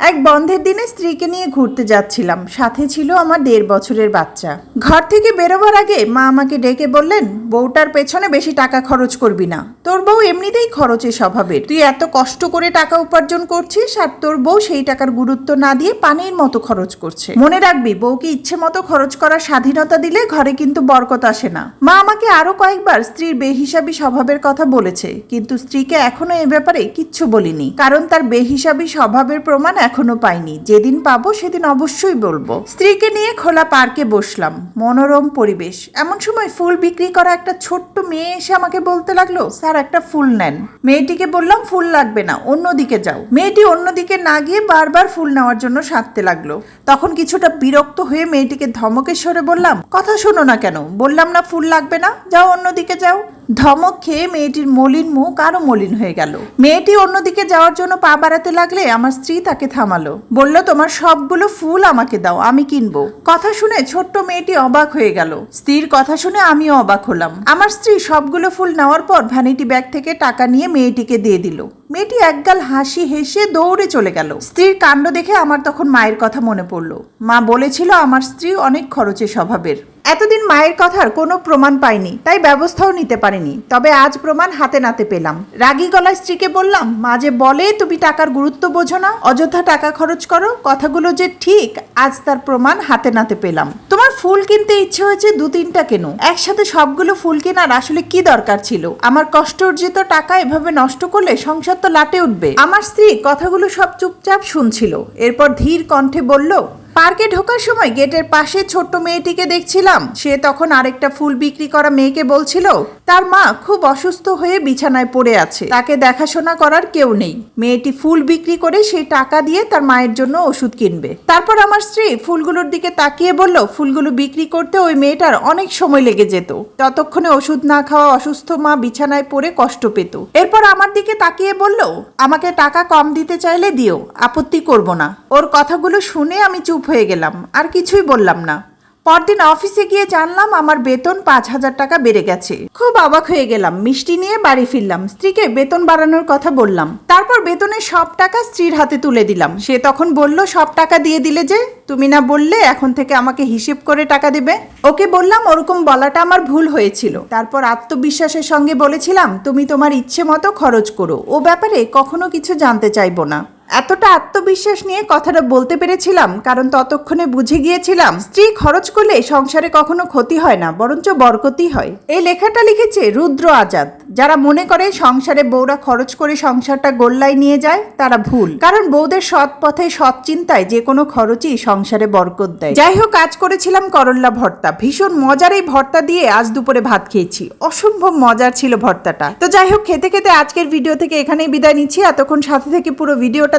এক বন্ধের দিনে স্ত্রীকে নিয়ে ঘুরতে যাচ্ছিলাম। সাথে ছিল আমার দেড় বছরের বাচ্চা। ঘর থেকে বেরোবার আগে মা আমাকে ডেকে বললেন, বউটার পেছনে বেশি টাকা খরচ করবি না। তোর বউ এমনিতেই খরচের স্বভাবের। তুই এত কষ্ট করে টাকা উপার্জন করছিস আর তোর বউ সেই টাকার গুরুত্ব না দিয়ে পানির মতো খরচ করছে। মনে রাখবি, বউকে ইচ্ছে মতো খরচ করার স্বাধীনতা দিলে ঘরে কিন্তু বরকত আসে না। মা আমাকে আরও কয়েকবার স্ত্রীর বেহিসাবি স্বভাবের কথা বলেছে, কিন্তু স্ত্রীকে এখনও এ ব্যাপারে কিচ্ছু বলিনি, কারণ তার বেহিসাবি স্বভাবের প্রমাণ এখনও পাইনি। যেদিন পাবো সেদিন অবশ্যই বলব। স্ত্রীকে নিয়ে খোলা পার্কে বসলাম। মনোরম পরিবেশ। এমন সময় ফুল বিক্রি করা একটা ছোট্ট মেয়ে এসে আমাকে বলতে লাগল, স্যার, একটা ফুল নেন। মেয়েটিকে বললাম, ফুল লাগবে না, অন্যদিকে যাও। মেয়েটি অন্যদিকে না গিয়ে বারবার ফুল নেওয়ার জন্য সাঁততে লাগল। তখন কিছুটা বিরক্ত হয়ে মেয়েটিকে ধমকের স্বরে বললাম, কথা শোনো না কেন, বললাম না ফুল লাগবে না, যাও অন্যদিকে যাও। ধমক খেয়ে মেয়েটির মলিন মুখ আরও মলিন হয়ে গেল। মেয়েটি অন্যদিকে যাওয়ার জন্য পা বাড়াতে লাগলে আমার স্ত্রী তাকে থামালো। বলল, তোমার সবগুলো ফুল আমাকে দাও, আমি কিনবো। কথা শুনে ছোট্ট মেয়েটি অবাক হয়ে গেল। স্ত্রীর কথা শুনে আমিও অবাক হলাম। আমার স্ত্রী সবগুলো ফুল নেওয়ার পর ভ্যানিটি ব্যাগ থেকে টাকা নিয়ে মেয়েটিকে দিয়ে দিল। মেয়েটি একগাল হাসি হেসে দৌড়ে চলে গেল। স্ত্রীর কাণ্ড দেখে আমার তখন মায়ের কথা মনে পড়ল। মা বলেছিল, আমার স্ত্রী অনেক খরচে স্বভাবের। এতদিন মায়ের কথার কোনো প্রমাণ পাইনি, তাই ব্যবস্থাও নিতে পারিনি। তবে আজ প্রমাণ হাতে নাতে পেলাম। রাগী গলায় স্ত্রীকে বললাম, মা যে বলে তুমি টাকার গুরুত্ব বোঝো না, অযথা টাকা খরচ করো, কথাগুলো যে ঠিক, আজ তার প্রমাণ হাতে নাতে পেলাম। তোমার ফুল কিনতে ইচ্ছে হয়েছে দু তিনটা কেন? একসাথে সবগুলো ফুল কেনার আসলে কি দরকার ছিল? আমার কষ্ট অর্জিত টাকা এভাবে নষ্ট করলে সংসার তো লাটে উঠবে। আমার স্ত্রী কথাগুলো সব চুপচাপ শুনছিল। এরপর ধীর কণ্ঠে বলল পার্কে ঢোকার সময় গেটের পাশে ছোট্ট মেয়েটিকে দেখছিলাম। সে তখন আরেকটা ফুল বিক্রি করা মেয়েকে বলছিল তার মা খুব অসুস্থ হয়ে বিছানায় পড়ে আছে। তাকে দেখাশোনা করার কেউ নেই। মেয়েটি ফুল বিক্রি করে সেই টাকা দিয়ে তার মায়ের জন্য ওষুধ কিনবে। তারপর আমার স্ত্রী ফুলগুলোর দিকে তাকিয়ে বলল, ফুলগুলো বিক্রি করতে ওই মেয়েটার অনেক সময় লেগে যেত। ততক্ষণে ওষুধ না খাওয়া অসুস্থ মা বিছানায় পড়ে কষ্ট পেত। এরপর আমার দিকে তাকিয়ে বলল, আমাকে টাকা কম দিতে চাইলে দিও, আপত্তি করব না। ওর কথাগুলো শুনে আমি চুপ হয়ে গেলাম। আর কিছুই বললাম না। পরদিন অফিসে গিয়ে জানলাম আমার বেতন পাঁচ হাজার টাকা বেড়ে গেছে। খুব অবাক হয়ে গেলাম, মিষ্টি নিয়ে বাড়ি ফিরলাম, স্ত্রীকে বেতন বাড়ানোর কথা বললাম। তারপর বেতনের সব টাকা স্ত্রীর হাতে তুলে দিলাম। সে তখন বলল, সব টাকা দিয়ে দিলে যে? তুমি না বললে এখন থেকে আমাকে হিসেব করে টাকা দেবে? ওকে বললাম, ওরকম বলাটা আমার ভুল হয়েছিল। তারপর আত্মবিশ্বাসের সঙ্গে বলেছিলাম, তুমি তোমার ইচ্ছে মতো খরচ করো। ও ব্যাপারে কখনো কিছু জানতে চাইব না। এতটা আত্মবিশ্বাস নিয়ে কথাটা বলতে পেরেছিলাম, কারণ ততক্ষণে বুঝে গিয়েছিলাম, স্ত্রী খরচ করলে সংসারে কখনো ক্ষতি হয় না, বরঞ্চ বরকতি হয়। এই লেখাটা লিখেছে রুদ্র আজাদ। যারা মনে করে সংসারে বউরা খরচ করে সংসারটা গোল্লায় নিয়ে যায়, তারা ভুল। কারণ বউদের সৎ পথে সৎ চিন্তায় যে কোনো খরচই সংসারে বরকত দেয়। যাই হোক কাজ করেছিলাম করল্লা ভর্তা। ভীষণ মজার এই ভর্তা দিয়ে আজ দুপুরে ভাত খেয়েছি। অসম্ভব মজার ছিল ভর্তাটা। তো যাই হোক, খেতে খেতে আজকের ভিডিও থেকে এখানেই বিদায় নিচ্ছি। এতক্ষণ সাথে থেকে পুরো ভিডিওটা